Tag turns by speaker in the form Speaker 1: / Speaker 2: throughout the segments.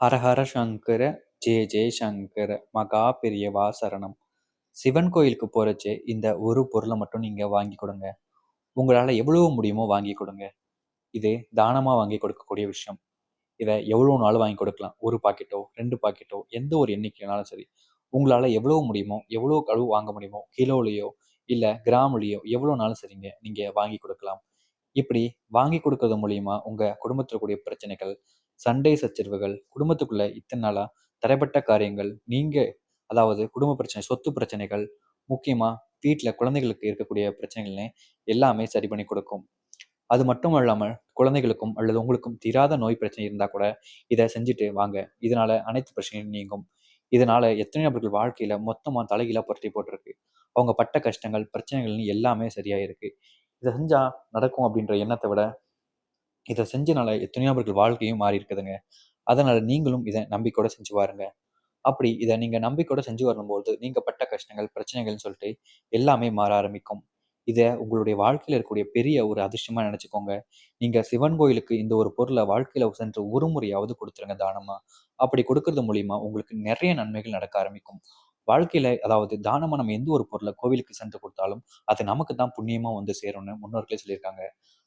Speaker 1: ஹரஹர சங்கர ஜெய ஜெய சங்கர மகா பெரியவா சரணம். சிவன் கோயிலுக்கு போறச்சே இந்த ஒரு பொருளை மட்டும் நீங்க வாங்கி கொடுங்க. உங்களால எவ்வளவு முடியுமோ வாங்கி கொடுங்க. இது தானமா வாங்கி கொடுக்கக்கூடிய விஷயம். இதை எவ்வளவு நாள் வாங்கி கொடுக்கலாம்? ஒரு பாக்கெட்டோ ரெண்டு பாக்கெட்டோ எந்த ஒரு எண்ணிக்கைனாலும் சரி. உங்களால எவ்வளவு முடியுமோ எவ்வளவு கழுவு வாங்க முடியுமோ கிலோலையோ இல்ல கிராம்லயோ எவ்வளவு நாளும் சரிங்க நீங்க வாங்கி கொடுக்கலாம். இப்படி வாங்கி கொடுக்கறது மூலியமா உங்க குடும்பத்தில் கூடிய பிரச்சனைகள் சண்டை சச்சரவுகள் குடும்பத்துக்குள்ள இத்தனை நாளா தடைப்பட்ட காரியங்கள் நீங்க அதாவது குடும்ப பிரச்சனை சொத்து பிரச்சனைகள் முக்கியமா வீட்டில் குழந்தைகளுக்கு இருக்கக்கூடிய பிரச்சனைகள்னு எல்லாமே சரி பண்ணி கொடுக்கும். அது மட்டும் இல்லாமல் குழந்தைகளுக்கும் அல்லது உங்களுக்கும் தீராத நோய் பிரச்சனை இருந்தா கூட இதை செஞ்சுட்டு வாங்க. இதனால அனைத்து பிரச்சனையும் நீங்கும். இதனால எத்தனை நபர்கள் வாழ்க்கையில மொத்தமா தலைகீழா புரட்டி போட்டிருக்கு. அவங்க பட்ட கஷ்டங்கள் பிரச்சனைகள்னு எல்லாமே சரியாயிருக்கு. இதை செஞ்சா நடக்கும் அப்படின்ற எண்ணத்தை விட இதை செஞ்சனால எத்தனையோ நபர்கள் வாழ்க்கையும் மாறி இருக்குதுங்க அதனால நீங்களும் இதை நம்பிக்கையோட செஞ்சு பாருங்க. அப்படி இதை நீங்க நம்பிக்கையோட செஞ்சு வரும்போது நீங்க பட்ட கஷ்டங்கள் பிரச்சனைகள்னு சொல்லிட்டு எல்லாமே மாற ஆரம்பிக்கும். இதை உங்களுடைய வாழ்க்கையில இருக்கக்கூடிய பெரிய ஒரு அதிர்ஷ்டமா நினைச்சுக்கோங்க. நீங்க சிவன் கோயிலுக்கு இந்த ஒரு பொருளை வாழ்க்கையில சென்று ஒரு முறையாவது கொடுத்துருங்க தானமா? அப்படி கொடுக்கறது மூலியமா உங்களுக்கு நிறைய நன்மைகள் நடக்க ஆரம்பிக்கும். வாழ்க்கையில அதாவது தானமா நம்ம எந்த ஒரு பொருளை கோவிலுக்கு சென்று கொடுத்தாலும் அது நமக்கு தான் புண்ணியமா வந்து சேரும்னு முன்னோர்களே சொல்லியிருக்காங்க.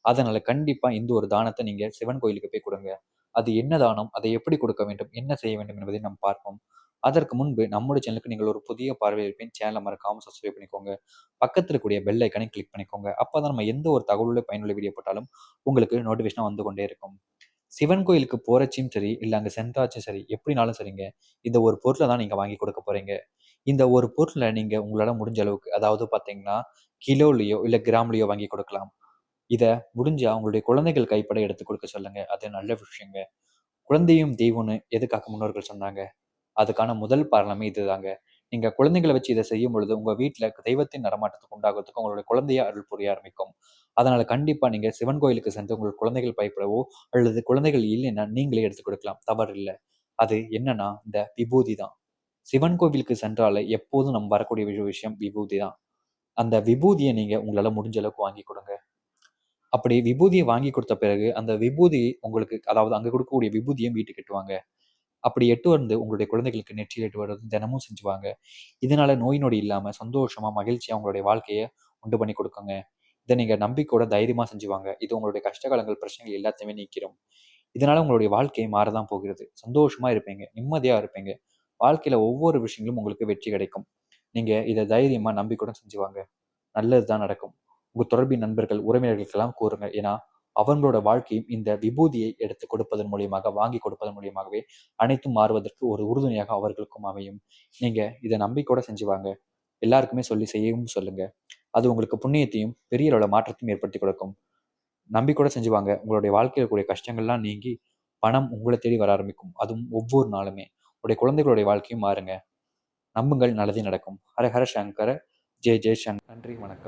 Speaker 1: அதனால கண்டிப்பா இந்த ஒரு தானத்தை நீங்க சிவன் கோயிலுக்கு போய் கொடுங்க. அது என்ன தானம் அதை எப்படி கொடுக்க வேண்டும் என்ன செய்ய வேண்டும் என்பதை நாம் பார்ப்போம். அதற்கு முன்பு நம்முடைய சேனலுக்கு நீங்கள் ஒரு புதிய பார்வையிருப்பேன் சேனலை மறக்காம சப்ஸ்கிரைப் பண்ணிக்கோங்க. பக்கத்தில் இருக்கக்கூடிய பெல் ஐக்கனை கிளிக் பண்ணிக்கோங்க. அப்பதான் நம்ம எந்த ஒரு தகவலுள்ள பயனுள்ள வீடியோ போட்டாலும் உங்களுக்கு நோட்டிஃபிகேஷன் வந்து கொண்டே இருக்கும். சிவன் கோயிலுக்கு போறச்சும் சரி இல்லை அங்கே சென்றாச்சும் சரி எப்படினாலும் சரிங்க. இந்த ஒரு பொருளை தான் நீங்கள் வாங்கி கொடுக்க போறீங்க. இந்த ஒரு பொருளை நீங்கள் உங்களால் முடிஞ்ச அளவுக்கு அதாவது பார்த்தீங்கன்னா கிலோலையோ இல்லை கிராம்லேயோ வாங்கி கொடுக்கலாம். இதை முடிஞ்சா உங்களுடைய குழந்தைகள் கைப்பட எடுத்து கொடுக்க சொல்லுங்க. அது நல்ல விஷயங்க. குழந்தையும் தெய்வம்னு எதுக்காக முன்னோர்கள் சொன்னாங்க? அதுக்கான முதல் காரணமே இதுதாங்க. நீங்க குழந்தைகளை வச்சு இதை செய்யும் பொழுது உங்க வீட்டுல தெய்வத்தின் நடமாட்டத்துக்கு உண்டாகிறதுக்கு உங்களுடைய குழந்தைய அருள் புரிய ஆரம்பிக்கும். அதனால கண்டிப்பா நீங்க சிவன் கோயிலுக்கு சென்று உங்கள் குழந்தைகள் பயப்படவோ அல்லது குழந்தைகள் இல்லைன்னா நீங்களே எடுத்து கொடுக்கலாம். தவறு இல்லை அது என்னன்னா இந்த விபூதி தான். சிவன் கோவிலுக்கு சென்றாலே எப்போதும் நம்ம வரக்கூடிய விஷயம் விபூதி தான் அந்த விபூதியை நீங்க உங்களால முடிஞ்ச அளவுக்கு வாங்கி கொடுங்க. அப்படி விபூதியை வாங்கி கொடுத்த பிறகு அந்த விபூதி உங்களுக்கு அதாவது அங்க கொடுக்கக்கூடிய விபூதியும் வீட்டுக்கு எட்டுவாங்க அப்படி எட்டு வந்து உங்களுடைய குழந்தைகளுக்கு நெற்றியில் எட்டு வர்றது தினமும் செஞ்சுவாங்க. இதனால நோய் நொடி இல்லாம சந்தோஷமா மகிழ்ச்சியா உங்களுடைய வாழ்க்கையை உண்டு பண்ணி கொடுக்குங்க. இதை நீங்க நம்பிக்கையோட தைரியமா செஞ்சுவாங்க. இது உங்களுடைய கஷ்டகாலங்கள் பிரச்சனைகள் எல்லாத்தையுமே நீக்கிறோம் இதனால உங்களுடைய வாழ்க்கையை மாறதான் போகிறது. சந்தோஷமா இருப்பீங்க நிம்மதியா இருப்பீங்க. வாழ்க்கையில ஒவ்வொரு விஷயங்களும் உங்களுக்கு வெற்றி கிடைக்கும். நீங்க இதை தைரியமா நம்பிக்கையுடன் செஞ்சுவாங்க நல்லதுதான் நடக்கும். உங்க தொடர்பின் நண்பர்கள் உறவினர்களுக்கெல்லாம் கூறுங்க. ஏன்னா அவங்களோட வாழ்க்கையும் இந்த விபூதியை எடுத்து கொடுப்பதன் மூலியமாக வாங்கி கொடுப்பதன் மூலியமாகவே அனைத்தும் மாறுவதற்கு ஒரு உறுதுணையாக அவர்களுக்கும் அமையும். நீங்க இதை நம்பிக்கையோட செஞ்சுவாங்க எல்லாருக்குமே சொல்லி செய்யவும் சொல்லுங்க. அது உங்களுக்கு புண்ணியத்தையும் பெரிய அளவுல மாற்றத்தையும் ஏற்படுத்தி கொடுக்கும். நம்பிக்கையோட செஞ்சுவாங்க உங்களுடைய வாழ்க்கையில் கூடிய கஷ்டங்கள்லாம் நீங்கி பணம் உங்களை தேடி வர ஆரம்பிக்கும். அதுவும் ஒவ்வொரு நாளுமே. உடைய குழந்தைகளுடைய வாழ்க்கையும் மாறுங்க. நம்புங்கள் நல்லதே நடக்கும். ஹர ஹர சங்கர ஜெய் ஜெய் சங்கர். நன்றி வணக்கம்.